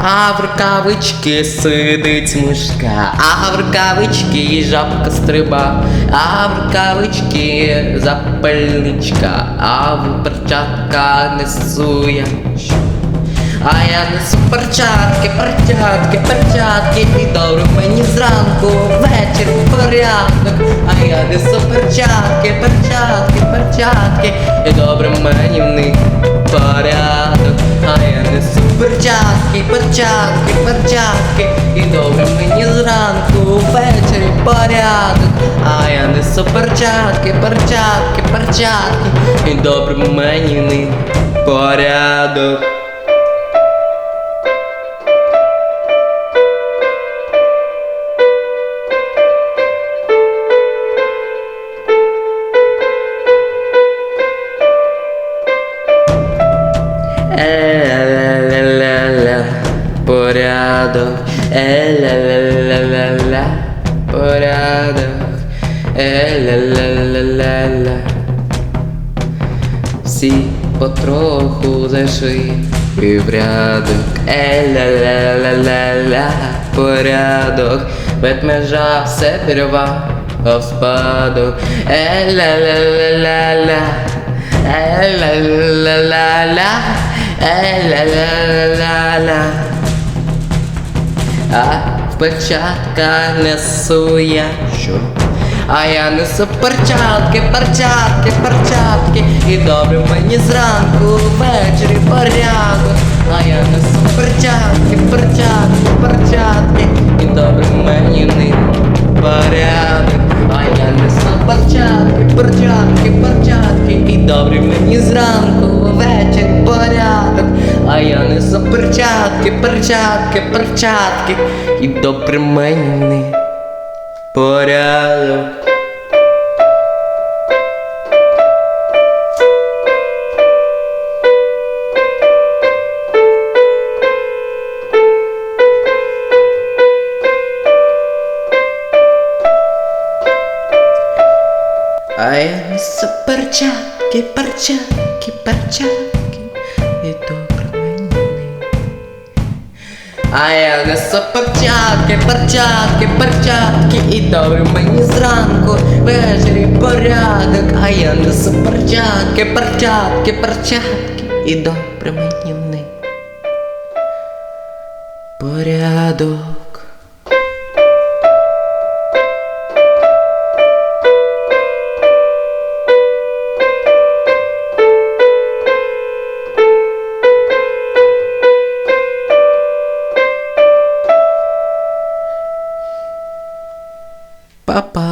А в рукавички сидить мишка, а в рукавички жабка стриба, а в рукавички запальничка, а в перчатка несу я. А я несу перчатки, перчатки, перчатки, і добре мені зранку, ввечері порядок. А я несу перчатки, перчатки, перчатки, і добре мені в них порядок. Перчатки, перчатки, і добре мені зранку, ввечері порядок. А я несу перчатки, перчатки, перчатки, і добре мені них порядок. Е-ля-ля-ля-ля, порядок, е-ля-ля-ля-ля-ля, порядок, е-ля-ля-ля-ля-ля. Всі потроху зайшли і в рядок, е-ля-ля-ля-ля-ля, порядок, ведмежа все перервав в спадок, е-ля-ля-ля-ля-ля. Е-ля-ля-ля-ля, е-ля-ля-ля-ля. А перчатка несу я що? А я несу перчатки, перчатки, перчатки. І добре мені зранку, ввечері порядок. А я несу перчатки, перчатки, перчатки. А я несу перчатки, перчатки, перчатки. І добре мені порядок. А я несу перчатки, перчатки, перчатки. І мені. А я несу перчатки, перчатки, перчатки. І добре мені зранку, ввечері порядок. А я несу перчатки, перчатки, перчатки. І добре мені в них. Порядок. apa?